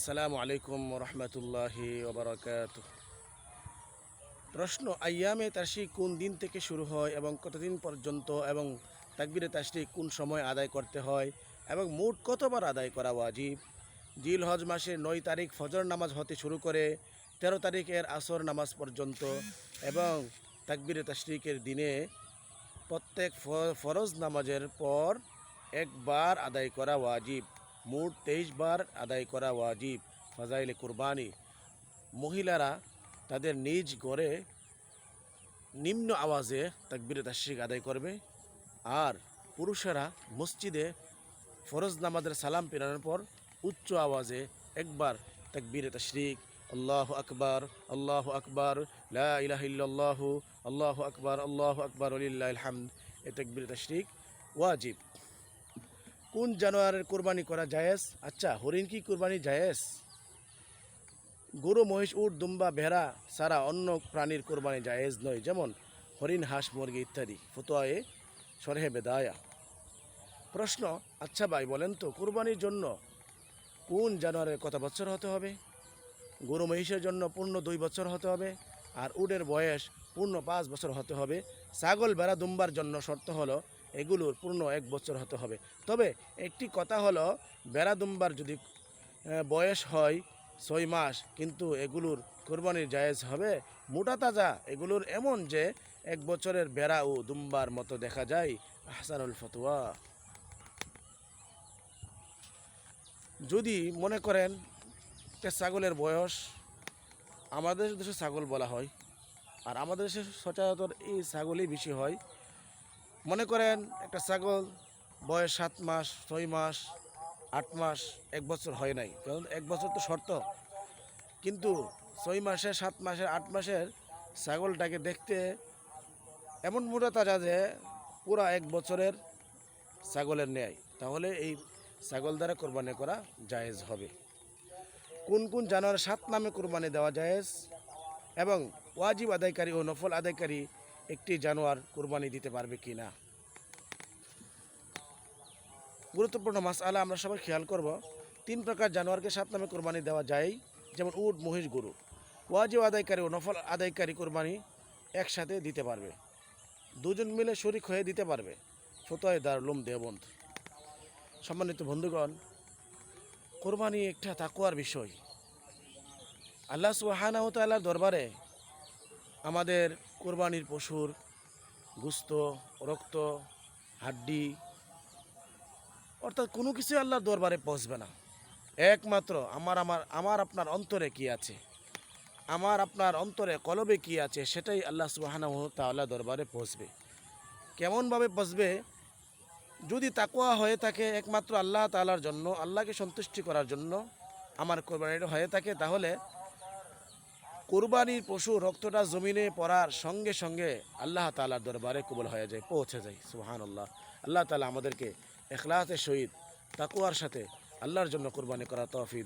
আসসালামু আলাইকুম রহমতুল্লাহি ওবরাকাত প্রশ্ন, আয়ামে তাশরিক কোন দিন থেকে শুরু হয় এবং কতদিন পর্যন্ত এবং তাকবিরে তাশরিক কোন সময় আদায় করতে হয় এবং মোট কতবার আদায় করা ওয়াজিব? জিল হজ মাসের নয় তারিখ ফজর নামাজ হতে শুরু করে তেরো তারিখের আসর নামাজ পর্যন্ত এবং তাকবিরে তাশরিকের দিনে প্রত্যেক ফরজ নামাজের পর একবার আদায় করা ওয়াজিব। মোট তেইশ বার আদায় করা ওয়াজিব ফাজাইলে কুরবানি। মহিলারা তাদের নিজ ঘরে নিম্ন আওয়াজে তাকবিরে তাশরিক আদায় করবে আর পুরুষেরা মসজিদে ফরজ নামাজের সালাম পেরানোর পর উচ্চ আওয়াজে একবার তাকবিরে তাশরিক, আল্লাহ আকবর আল্লাহ আকবর, লা ইলাহা ইল্লাল্লাহু, আল্লাহ আকবর আল্লাহ আকবর আলিল্লাহ হামদ, এ তাকবিরে তাশরিক ওয়াজিব। কোন জানোয়ারের কোরবানি করা জায়েজ? আচ্ছা হরিণ কি কোরবানি জায়েজ? গরু, মহিষ, উট, দুম্বা, ভেড়া সারা অন্য প্রাণীর কোরবানি জায়েজ নয়। যেমন হরিণ, হাঁস, মুরগি ইত্যাদি। ফতোয়ায়ে সরহে বেদায়া। প্রশ্ন আচ্ছা ভাই, বলেন তো, কোরবানির জন্য কোন জানোয়ারের কত বছর হতে হবে? গরু, মহিষের জন্য পূর্ণ দুই বছর হতে হবে আর উটের বয়স পূর্ণ পাঁচ বছর হতে হবে। ছাগল, ভেড়া, দুম্বার জন্য শর্ত হলো এগুলোর পূর্ণ এক বছর হতে হবে। তবে একটি কথা হলো, বেড়া দুম্বার যদি বয়স হয় ছয় মাস, কিন্তু এগুলোর কোরবানির জায়েজ হবে, মোটা তাজা এগুলোর এমন যে এক বছরের বেড়া ও দুম্বার মতো দেখা যায়। আহসানুল ফতুয়া। যদি মনে করেন ছাগলের বয়স, আমাদের দেশে ছাগল বলা হয়, আর আমাদের দেশে সচরাচর এই ছাগলই বেশি হয়। মনে করেন একটা ছাগল বয়স সাত মাস, ছয় মাস, আট মাস, এক বছর হয় নাই। কারণ এক বছর তো শর্ত। কিন্তু ছয় মাসের, সাত মাসের, আট মাসের ছাগলটাকে দেখতে এমন মোটা তাজা যে পুরা এক বছরের ছাগলের ন্যায়। তাহলে এই ছাগল দ্বারা কোরবানি করা জায়েজ হবে। কোন কোন জানোয়ার সাত নামে কোরবানি দেওয়া জায়েজ এবং ওয়াজিব আদায়কারী ও নফল আদায়কারী একটি জানোয়ার কোরবানি দিতে পারবে কি না? গুরুত্বপূর্ণ মাসআলা আমরা সবাই খেয়াল করব। তিন প্রকার জানোয়ারকে সাত নামে কোরবানি দেওয়া যায়, যেমন উট, মহিষ, গরু। ওয়াজিব আদায়কারী ও নফল আদায়কারী কোরবানি একসাথে দিতে পারবে। দুজন মিলে শরিক হয়ে দিতে পারবে। ফতোয় দারুলুম দেবন্ধ সম্মানিত বন্ধুগণ, কোরবানি একটা তাকুয়ার বিষয়। আল্লাহ সুহানাহ তাল্লার দরবারে আমাদের কোরবানির পশুর গুস্ত, রক্ত, হাড্ডি, অর্থাৎ কোনো কিছু আল্লাহর দরবারে পৌঁছবে না। একমাত্র আমার আমার আমার আপনার অন্তরে কি আছে? আমার আপনার অন্তরে কলবে কি আছে? সেটাই আল্লাহ সুবাহানাহ তাল্লাহ দরবারে পৌঁছবে কেমনভাবে পৌঁছবে যদি তাকুয়া হয়ে থাকে একমাত্র আল্লাহ তালার জন্য, আল্লাহকে সন্তুষ্টি করার জন্য, আমার কোরবানিটা হয়ে থাকে, তাহলে কোরবানির পশু রক্তটা জমিনে পড়ার সঙ্গে সঙ্গে আল্লাহ তালার দরবারে কবল হয়ে যায়, পৌঁছে যায় সুহান আল্লাহ আল্লাহ তালা আমাদেরকে এখলাসের সহিত তাকুয়ার সাথে আল্লাহর জন্য কোরবানি করা তফিদ